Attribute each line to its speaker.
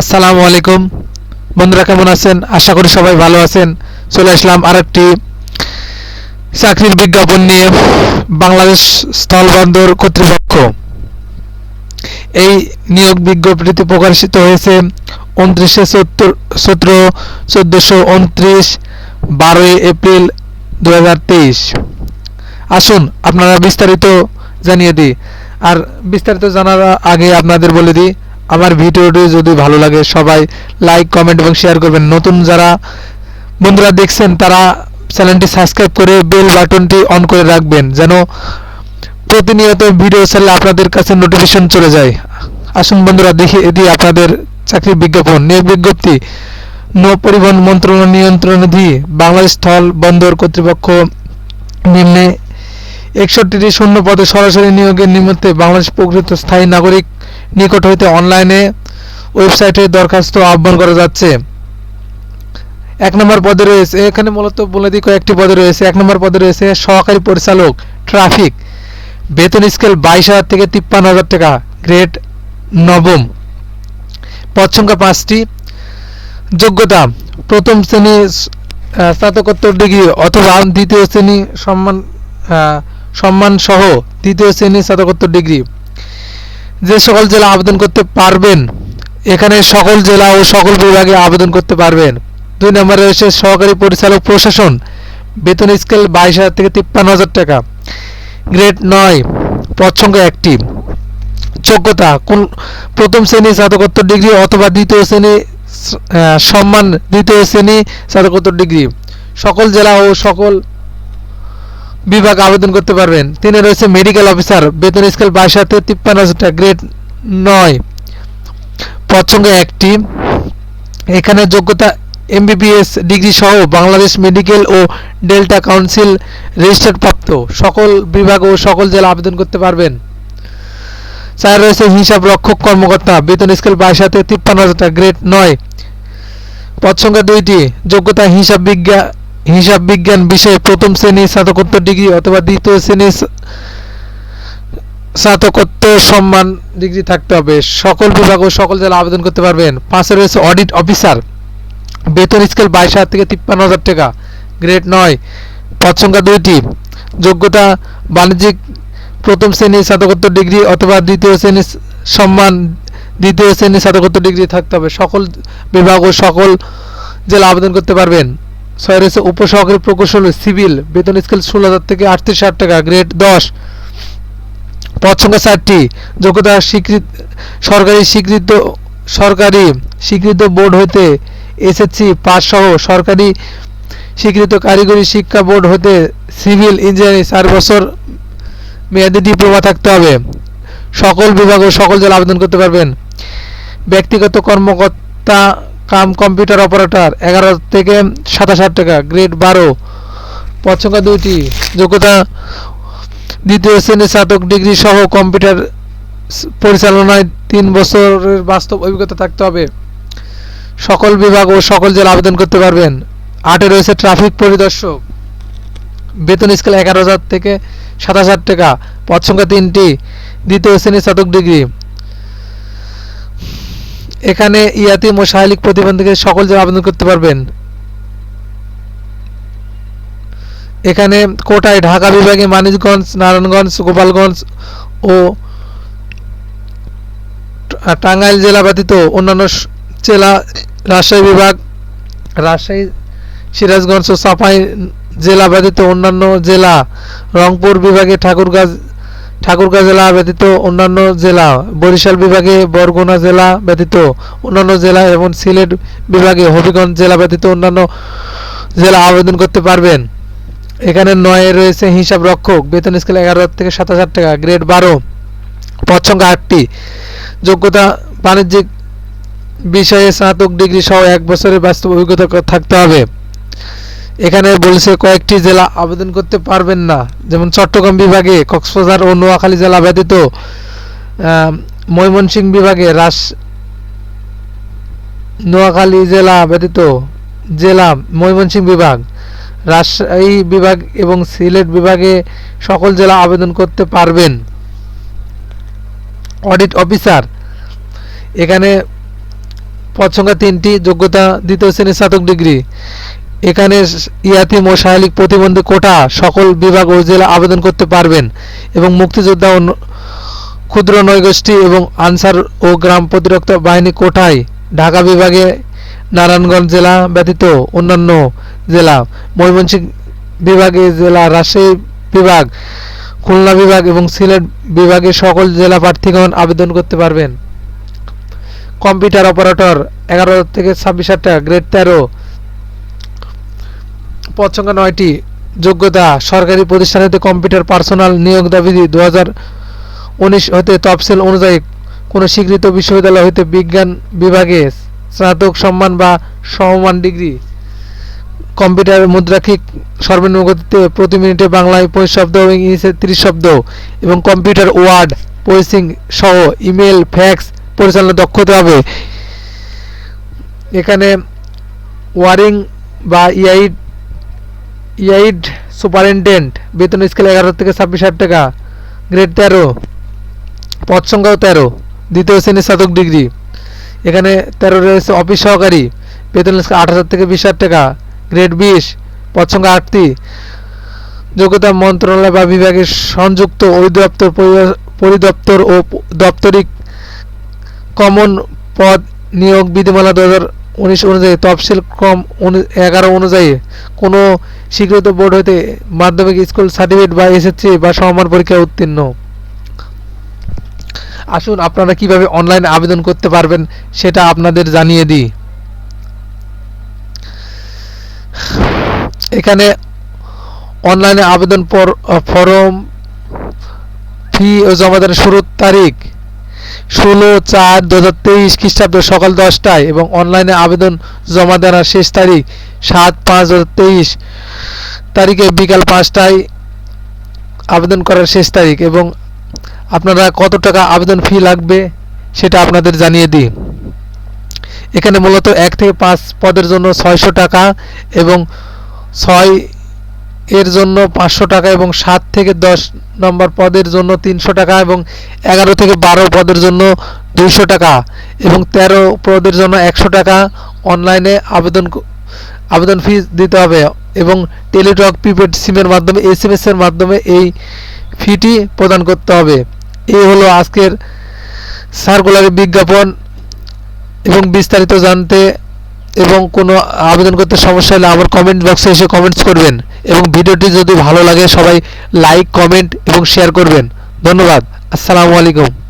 Speaker 1: আসসালামু আলাইকুম। বন্ধুরা কেমন আছেন? আশা করি সবাই ভালো আছেন। চলে আসলাম আরেকটি চাকরির বিজ্ঞাপন নিয়ে বাংলাদেশ স্থলবন্দর কর্তৃপক্ষ। এই নিয়োগ বিজ্ঞপ্তিটি প্রকাশিত হয়েছে উনত্রিশে সত্তর, সতেরো, চোদ্দোশো উনত্রিশ, বারোই এপ্রিল দু হাজার তেইশ। আসুন, আপনারা বিস্তারিত জানিয়ে দিই। আর বিস্তারিত জানার আগে আপনাদের বলে দিই আমার ভিডিওটি যদি ভালো লাগে সবাই লাইক কমেন্ট এবং শেয়ার করবেন। নতুন যারা বন্ধুরা দেখছেন, তারা চ্যানেলটি সাবস্ক্রাইব করে বেল বাটনটি অন করে রাখবেন, যেন প্রতিনিয়ত ভিডিও ছাড়লে আপনাদের কাছে নোটিফিকেশন চলে যায়। আসুন বন্ধুরা দেখে, এটি আপনাদের চাকরির বিজ্ঞাপন, নিয়োগ বিজ্ঞপ্তি। নৌ পরিবহন মন্ত্রণালয় নিয়ন্ত্রণাধীন বাংলাদেশ স্থল বন্দর কর্তৃপক্ষ নিম্নে একষট্টিটি শূন্য পদে সরাসরি নিয়োগের নিমিত্তে বাংলাদেশ প্রকৃত স্থায়ী নাগরিক নিকট হইতে অনলাইনে ওয়েবসাইটে দরখাস্ত আহ্বান করা যাচ্ছে। এক নম্বর পদে রয়েছে, এখানে মূলত বলে দিই কয়েকটি পদে রয়েছে। এক নম্বর পদে রয়েছে, সহকারী পরিচালক ট্রাফিক বেতন স্কেল বাইশ হাজার থেকে তিপ্পান্ন হাজার টাকা গ্রেড নবম। পদ সংখ্যা পাঁচটি, যোগ্যতা, প্রথম শ্রেণি স্নাতকোত্তর ডিগ্রি অথবা দ্বিতীয় শ্রেণি সম্মান সম্মান সহ দ্বিতীয় শ্রেণি স্নাতকোত্তর ডিগ্রি যে সকল জেলা আবেদন করতে পারবেন, এখানে সকল জেলা ও সকল বিভাগে আবেদন করতে পারবেন। দুই নম্বরে রয়েছে সহকারী পরিচালক প্রশাসন, বেতন স্কেল বাইশ হাজার থেকে তিপ্পান্ন হাজার টাকা। গ্রেড নয়, পদ সংখ্যা একটি। যোগ্যতা, কোন প্রথম শ্রেণি স্নাতকোত্তর ডিগ্রি অথবা দ্বিতীয় শ্রেণি সম্মান দ্বিতীয় শ্রেণি স্নাতকোত্তর ডিগ্রি। সকল জেলা ও সকল বিভাগ আবেদন করতে পারবেন। তিনি রয়েছে মেডিকেল অফিসার বেতন স্কেল বাইশ থেকে তিপ্পান্ন হাজার টাকা গ্রেড নয়। সংখ্যা একটি। এখানে যোগ্যতা এমবিবিএস ডিগ্রি সহ বাংলাদেশ মেডিকেল ও ডেল্টা কাউন্সিল রেজিস্টার্ড প্রাপ্ত। সকল বিভাগ ও সকল জেলা আবেদন করতে পারবেন। চার রয়েছে হিসাব রক্ষক কর্মকর্তা, বেতন স্কেল বাইশ হাতে তিপ্পান্ন হাজার টাকা গ্রেড নয়। পদ সংখ্যা দুইটি। যোগ্যতা হিসাব বিজ্ঞান হিসাব বিজ্ঞান বিষয়ে প্রথম শ্রেণির স্নাতকোত্তর ডিগ্রি অথবা দ্বিতীয় শ্রেণির স্নাতকোত্তর সম্মান ডিগ্রি থাকতে হবে। সকল বিভাগ ও সকল জেলা আবেদন করতে পারবেন। পাশে রয়েছে অডিট অফিসার। বেতন স্কেল বাইশ হাজার থেকে তিপ্পান্ন হাজার টাকা। গ্রেড নয়। পদ সংখ্যা দুইটি। যোগ্যতা, বাণিজ্যিক, প্রথম শ্রেণির স্নাতকোত্তর ডিগ্রি অথবা দ্বিতীয় শ্রেণির সম্মান, দ্বিতীয় শ্রেণির স্নাতকোত্তর ডিগ্রি থাকতে হবে। সকল বিভাগ ও সকল জেলা আবেদন করতে পারবেন। ছয় রয়েছে উপসহকারী প্রকৌশলী সিভিল বেতন স্কেল ষোলো হাজার থেকে আটত্রিশ হাজার টাকা, গ্রেড দশ। পদ সংখ্যা চারটি। যোগ্যতা স্বীকৃত সরকারি স্বীকৃত সরকারি স্বীকৃত বোর্ড হইতে এসএসসি পাস সহ সরকারি স্বীকৃত কারিগরি শিক্ষা বোর্ড হতে সিভিল ইঞ্জিনিয়ারিং চার বছর মেয়াদি ডিপ্লোমা থাকতে হবে। সকল বিভাগ ও সকল জেলা আবেদন করতে পারবেন। ব্যক্তিগত কর্মকর্তা কাম কম্পিউটার অপারেটর, এগারো থেকে সাতাশ হাজার টাকা, গ্রেড বারো। পদ সংখ্যা দুইটি, যোগ্যতা দ্বিতীয় শ্রেণির স্নাতক ডিগ্রি সহ কম্পিউটার পরিচালনায় তিন বছরের বাস্তব অভিজ্ঞতা থাকতে হবে। সকল বিভাগ ও সকল জেলা আবেদন করতে পারবেন। আটে রয়েছে ট্রাফিক পরিদর্শক। বেতন স্কেল এগারো হাজার থেকে সাতাশ হাজার টাকা, পদ সংখ্যা তিনটি, দ্বিতীয় শ্রেণি স্নাতক ডিগ্রি। এখানে ইয়াতিম ও শারীরিক প্রতিবন্ধীদের সকল জেলা আবেদন করতে পারবেন। এখানে কোটায় ঢাকা বিভাগে মানিকগঞ্জ, নারায়ণগঞ্জ, গোপালগঞ্জ ও টাঙ্গাইল জেলা ব্যতীত অন্যান্য জেলা রাজশাহী বিভাগ, রাজশাহী, সিরাজগঞ্জ ও চাপাই জেলা ব্যতীত অন্যান্য জেলা রংপুর বিভাগে ঠাকুরগাঁ ঠাকুরগাঁ জেলা ব্যতীত অন্যান্য জেলা, বরিশাল বিভাগে বরগুনা জেলা ব্যতীত অন্যান্য জেলা এবং সিলেট বিভাগে হবিগঞ্জ জেলা ব্যতীত অন্যান্য জেলা আবেদন করতে পারবেন। এখানে নয়ে রয়েছে হিসাব রক্ষক। বেতন স্কেল এগারো থেকে সাত হাজার টাকা গ্রেড বারো। পদ সংখ্যা আটটি। যোগ্যতা বাণিজ্যিক বিষয়ে স্নাতক ডিগ্রি সহ এক বছরের বাস্তব অভিজ্ঞতা থাকতে হবে। এখানে বলছে কয়েকটি জেলা আবেদন করতে পারবেন না। যেমন চট্টগ্রাম বিভাগে কক্সবাজার ও নোয়াখালী জেলা ব্যতীত ময়মনসিংহ বিভাগে রাস, নোয়াখালী জেলা ব্যতীত জেলা ময়মনসিংহ বিভাগ, রাজশাহী বিভাগ এবং সিলেট বিভাগে সকল জেলা আবেদন করতে পারবেন। অডিট অফিসার, এখানে পদ সংখ্যা তিনটি, যোগ্যতা দ্বিতীয় শ্রেণির স্নাতক ডিগ্রি। এখানে ইয়াতিম ও প্রতিবন্ধী কোটা সকল বিভাগ ও জেলা আবেদন করতে পারবেন এবং মুক্তিযোদ্ধা ন- ক্ষুদ্র নৈগোষ্ঠী এবং আনসার ও গ্রাম প্রতিরক্ষা বাহিনী কোটায় ঢাকা বিভাগে নারায়ণগঞ্জ জেলা ব্যতীত অন্যান্য জেলা, ময়মনসিংহ বিভাগে জেলা, রাজশাহী বিভাগ, খুলনা বিভাগ এবং সিলেট বিভাগে সকল জেলা প্রার্থীগণ আবেদন করতে পারবেন। কম্পিউটার অপারেটর এগারো থেকে ছাব্বিশ হাজার গ্রেড তেরো পদ সংখ্যা নয়টি যোগ্যতা সরকারি প্রতিষ্ঠান হতে কম্পিউটার পার্সোনাল নিয়োগ দাবি দু হাজার উনিশ হতে তফসিল অনুযায়ী। কোনো স্বীকৃত বিশ্ববিদ্যালয় হতে বিজ্ঞান বিভাগে স্নাতক, সম্মান বা সমমান ডিগ্রি। কম্পিউটার মুদ্রাক্ষিক সর্বনিম্ন গতিতে প্রতি মিনিটে বাংলায় পঁচিশ শব্দ এবং ইংলিশে তিরিশ শব্দ এবং কম্পিউটার ওয়ার্ড পরিসিং সহ ইমেল, ফ্যাক্স পরিচালনা দক্ষতা হবে। এখানে ওয়ারিং বা ইআইড ইআইড সুপারিনটেন্ডেন্ট বেতন স্কেল এগারো থেকে ছাব্বিশ হাজার টাকা, গ্রেড তেরো, পদ সংখ্যাও তেরো, দ্বিতীয় শ্রেণির স্নাতক ডিগ্রি। এখানে তেরো রয়েছে অফিস সহকারী, বেতন স্কেল আট হাজার থেকে বিশ হাজার টাকা, গ্রেড বিশ, পদ সংখ্যা আটটি। যোগ্যতা মন্ত্রণালয় বা বিভাগের সংযুক্ত অধিদপ্তর, পরি- পরিদপ্তর ও দপ্তরিক কমন পদ নিয়োগ বিধিমালা দু হাজার উনিশ অনুযায়ী তফসিল ক্রম এগারো অনুযায়ী কোনো স্বীকৃত বোর্ড হইতে মাধ্যমিক স্কুল সার্টিফিকেট বা এসএসসি বা সমমান পরীক্ষায় উত্তীর্ণ। আসুন আপনারা কীভাবে অনলাইনে আবেদন করতে পারবেন সেটা আপনাদের জানিয়ে দিই। এখানে অনলাইনে আবেদন ফর্ম ফি ও জমা দেওয়ার শুরুর তারিখ ষোলো চার দু হাজার তেইশ খ্রিস্টাব্দ সকাল দশটায় এবং অনলাইনে আবেদন জমা দেওয়ার শেষ তারিখ সাত পাঁচ দু হাজার তেইশ তারিখে বিকাল পাঁচটায় আবেদন করার শেষ তারিখ এবং আপনারা কত টাকা আবেদন ফি লাগবে সেটা আপনাদের জানিয়ে দিই। এখানে মূলত এক থেকে পাঁচ পদের জন্য ছয়শো টাকা এবং ছয় এর জন্য পাঁচশো টাকা এবং সাত থেকে দশ নম্বর পদের জন্য তিনশো টাকা এবং এগারো থেকে বারো পদের জন্য দুইশো টাকা এবং তেরো পদের জন্য একশো টাকা অনলাইনে আবেদন আবেদন ফি দিতে হবে এবং টেলিটক প্রিপেড সিমের মাধ্যমে এস এম এর মাধ্যমে এই ফিটি প্রদান করতে হবে। এই হলো আজকের সার্কুলারের বিজ্ঞাপন এবং বিস্তারিত জানতে এবং কোনো আবেদন করতে সমস্যা হলে আমার কমেন্ট বক্সে এসে কমেন্টস করবেন। এবং ভিডিওটি যদি ভালো লাগে সবাই লাইক কমেন্ট এবং শেয়ার করবেন। ধন্যবাদ। আসসালামু আলাইকুম।